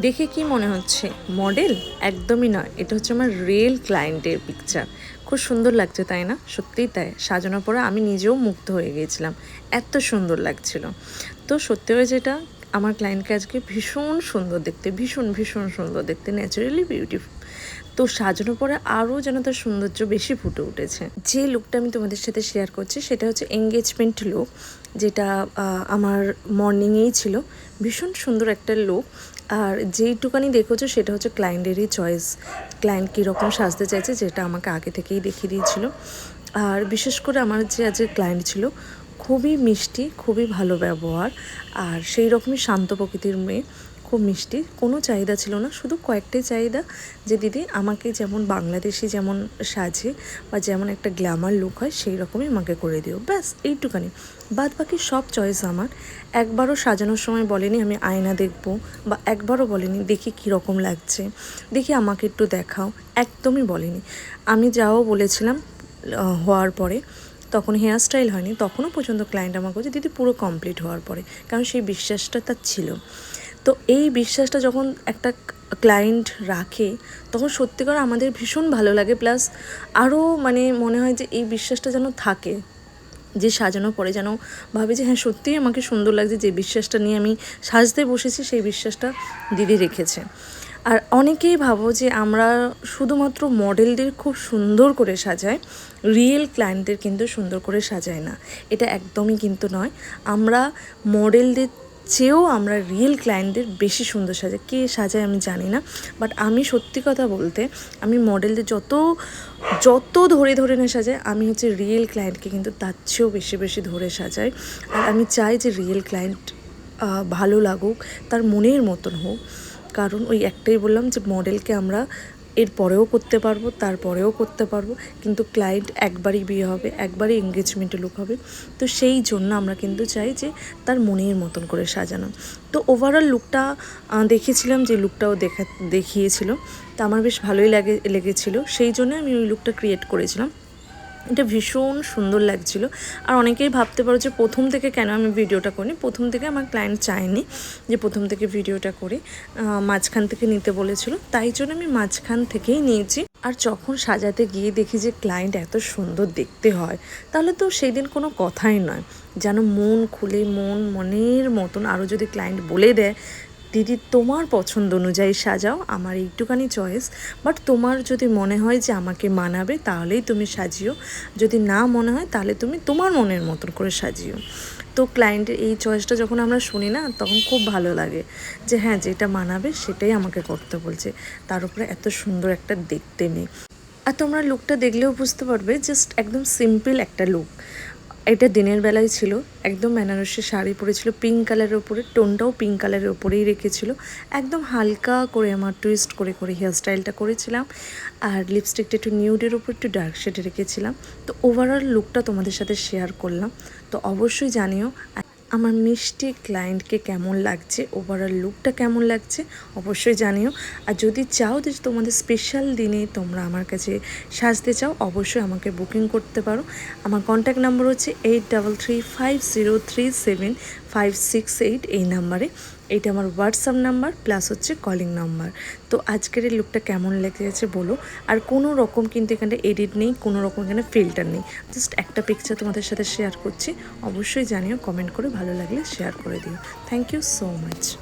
দেখে কি মনে হচ্ছে? মডেল? একদমই নয়। এটা হচ্ছে আমার রিয়েল ক্লায়েন্টের পিকচার খুব সুন্দর লাগছে, তাই না? সত্যিই তাই। সাজানো পরে আমি নিজেও মুগ্ধ হয়ে গিয়েছিলাম। এত সুন্দর লাগছিল। তো সত্যি হয়ে যেটা, আমার ক্লায়েন্টকে আজকে ভীষণ সুন্দর দেখতে, ভীষণ ভীষণ সুন্দর দেখতে ন্যাচারালি বিউটিফুল তো সাজানোর পরে আরও যেন তার সৌন্দর্য বেশি ফুটে উঠেছে। যে লুকটা আমি তোমাদের সাথে শেয়ার করছি, সেটা হচ্ছে এঙ্গেজমেন্ট লুক যেটা আমার মর্নিংয়েই ছিল। ভীষণ সুন্দর একটা লুক আর যেইটুকানি দেখেছ সেটা হচ্ছে ক্লায়েন্টেরই চয়েস ক্লায়েন্ট কীরকম সাজতে চাইছে যেটা আমাকে আগে থেকেই দেখিয়ে দিয়েছিল। আর বিশেষ করে আমার যে আজকে ক্লায়েন্ট ছিল, খুবই মিষ্টি, খুবই ভালো ব্যবহার, আর সেই রকমই শান্ত প্রকৃতির মেয়ে। খুব মিষ্টি। কোনো চাহিদা ছিল না। শুধু কয়েকটাই চাহিদা যে, দিদি, আমাকে যেমন বাংলাদেশি যেমন সাজে বা যেমন একটা গ্ল্যামার লুক হয়, সেই রকমই আমাকে করে দিও। ব্যাস, এইটুকানি। বাদ বাকি সব চয়েস আমার। একবারও সাজানোর সময় বলেনি, আমি আয়না দেখব। বা একবারও বলেনি, দেখি কীরকম লাগছে। দেখি আমাকে একটু দেখাও। একদমই বলেনি। আমি যাও বলেছিলাম হওয়ার পরে। তখন হেয়ার স্টাইল হয়নি। তখনও পর্যন্ত ক্লায়েন্ট আমাকে বলছে, দিদি, পুরো কমপ্লিট হওয়ার পরে। কারণ সেই বিশ্বাসটা তার ছিল। তো এই বিশ্বাসটা যখন একটা ক্লায়েন্ট রাখে, তখন সত্যিকার আমাদের ভীষণ ভালো লাগে। প্লাস আরও মানে মনে হয় যে এই বিশ্বাসটা যেন থাকে, যে সাজানোর পরে যেন ভাবে যে হ্যাঁ সত্যিই আমাকে সুন্দর লাগছে, যে বিশ্বাসটা নিয়ে আমি সাজতে বসেছি, সেই বিশ্বাসটা দিদি রেখেছে। আর অনেকেই ভাবো যে আমরা শুধুমাত্র মডেলদের খুব সুন্দর করে সাজাই রিয়েল ক্লায়েন্টদের কিন্তু সুন্দর করে সাজায় না। এটা একদমই কিন্তু নয়। আমরা মডেলদের চেয়েও আমরা রিয়েল ক্লায়েন্টদের বেশি সুন্দর সাজাই। কে সাজায় আমি জানি না বাট আমি সত্যি কথা বলতে আমি মডেলদের যত যত ধরে ধরে না সাজাই, আমি হচ্ছে রিয়েল ক্লায়েন্টকে কিন্তু তার চেয়েও বেশি বেশি ধরে সাজাই। আর আমি চাই যে রিয়েল ক্লায়েন্ট ভালো লাগুক, তার মনের মতন হোক। কারণ ওই একটাই বললাম যে মডেলকে আমরা এর পরেও করতে পারব তারপরেও করতে পারব। কিন্তু ক্লায়েন্ট একবারই বিয়ে হবে, একবারই এঙ্গেজমেন্টে লুক হবে। তো সেই জন্য আমরা কিন্তু চাই যে তার মনের মতন করে সাজানো। তো ওভারঅল লুকটা দেখেছিলাম যে লুকটাও দেখা, দেখিয়েছিল। তা আমার বেশ ভালোই লাগে, লেগেছিলো। সেই জন্য আমি ওই লুকটা ক্রিয়েট করেছিলাম। এটা ভীষণ সুন্দর লাগছিল। আর অনেকেই ভাবতে পারো যে প্রথম থেকে কেন আমি ভিডিওটা করিনি। প্রথম থেকে আমার ক্লায়েন্ট চায়নি যে প্রথম থেকে ভিডিওটা করে। মাঝখান থেকে নিতে বলেছিল। তাই জন্য আমি মাঝখান থেকেই নিয়েছি। আর যখন সাজাতে গিয়ে দেখি যে ক্লায়েন্ট এত সুন্দর দেখতে হয়, তাহলে তো সেই দিন কোনো কথাই নয়। যেন মন খুলে মন মনের মতন আরও যদি ক্লায়েন্ট বলে দেয় দিদি, তোমার পছন্দ অনুযায়ী সাজাও, আমার এইটুখানি চয়েস বাট তোমার যদি মনে হয় যে আমাকে মানাবে, তাহলেই তুমি সাজিও। যদি না মনে হয়, তাহলে তুমি তোমার মনের মতন করে সাজিও। তো ক্লায়েন্টের এই চয়েসটা যখন আমরা শুনি না, তখন খুব ভালো লাগে যে হ্যাঁ যেটা মানাবে, সেটাই আমাকে করতে বলছে। তার উপরে এত সুন্দর একটা দেখতে মেয়ে। আর তোমরা লুকটা দেখলেও বুঝতে পারবে জাস্ট একদম সিম্পল একটা লুক এটা দিনের বেলায় ছিল, একদম বেনারসি শাড়ি পরেছিল পিঙ্ক কালারের ওপরে টোনটাও পিঙ্ক কালারের ওপরেই রেখেছিল। একদম হালকা করে আমার টুইস্ট করে করে হেয়ার স্টাইলটা করেছিলাম। আর লিপস্টিকটা একটু নিউডের উপর, একটু ডার্ক শেডে রেখেছিলাম। তো ওভারঅল লুকটা তোমাদের সাথে শেয়ার করলাম। তো অবশ্যই জানিও আমার মিষ্টি ক্লায়েন্টকে কেমন লাগছে ওভারঅল লুকটা কেমন লাগছে, অবশ্যই জানিও। আর যদি চাও যে তোমাদের স্পেশাল দিনে তোমরা আমার কাছে সাজতে চাও, অবশ্যই আমাকে বুকিং করতে পারো। আমার কন্ট্যাক্ট নাম্বার হচ্ছে eight double three five zero three seven five six eight এই নাম্বারে এইটা আমার হোয়াটসঅ্যাপ নাম্বার প্লাস হচ্ছে কলিং নাম্বার তো আজকের এই লুকটা কেমন লেগেছে বলো? আর কোনো রকম কিন্তু এখানে এডিট নেই, কোনো রকম এখানে ফিল্টার নেই। জাস্ট একটা পিকচার তোমাদের সাথে শেয়ার করছি। অবশ্যই জানিও কমেন্ট করে ভালো লাগলে শেয়ার করে দিও। Thank you so much